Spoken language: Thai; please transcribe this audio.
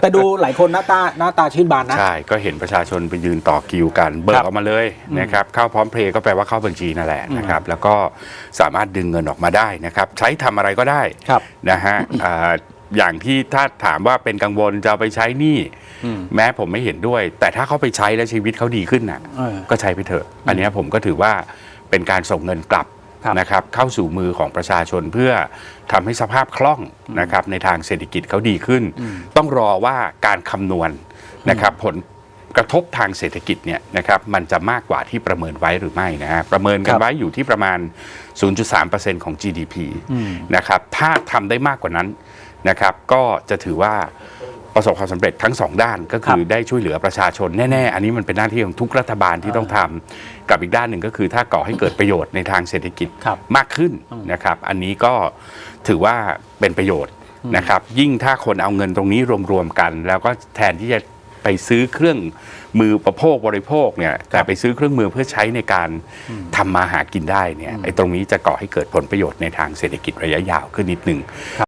แต่ดูหลายคนหน้าตาหน้าตาชื่นบานนะ ใช่ ก็เห็นประชาชนไปยืนต่อคิวกัน เบิกครับออกมาเลยนะครับเข้าพร้อมเพลย์ก็แปลว่าเข้าบัญชีนั่นแหละนะครับ แล้วก็สามารถดึงเงินออกมาได้นะครับ ใช้ทำอะไรก็ได้ครับนะฮะอ่าอย่างที่ถ้าถามว่าเป็นกังวลจะเอาไปใช้หนี้อืมแม้ผมไม่เห็นด้วย แต่ถ้าเขาไปใช้แล้วชีวิตเขาดีขึ้นน่ะเออก็ใช้ไปเถอะ อันเนี้ยผมก็ถือว่าเป็นการส่งเงินกลับครับ นะครับเข้าสู่มือของประชาชนเพื่อทำให้สภาพคล่องนะครับในทางเศรษฐกิจเขาดีขึ้น ต้องรอว่าการคำนวณนะครับผลกระทบทางเศรษฐกิจเนี่ยนะครับมันจะมากกว่าที่ประเมินไว้หรือไม่นะฮะประเมินกัคนรับไว้อยู่ที่ประมาณ 0.3%ของ GDP อืมนะครับถ้าทำได้มากกว่านั้นนะครับก็จะถือว่า ประสบความสำเร็จทั้งสองด้านก็คือได้ช่วยเหลือประชาชนแน่ๆ อันนี้มันเป็นหน้าที่ของทุกรัฐบาลที่ต้องทำกับอีกด้านหนึ่งก็คือถ้าก่อให้เกิดประโยชน์ในทางเศรษฐกิจครับมากขึ้นนะครับ อันนี้ก็ถือว่าเป็นประโยชน์นะครับ ยิ่งถ้าคนเอาเงินตรงนี้รวมๆกัน แล้วก็แทนที่จะไปซื้อเครื่องมือประโภคบริโภคเนี่ยแต่ไปซื้อเครื่องมือเพื่อใช้ในการทำมาหากินได้เนี่ยไอ้ตรงนี้จะก่อให้เกิดผลประโยชน์ในทางเศรษฐกิจระยะยาวขึ้นนิดหนึ่ง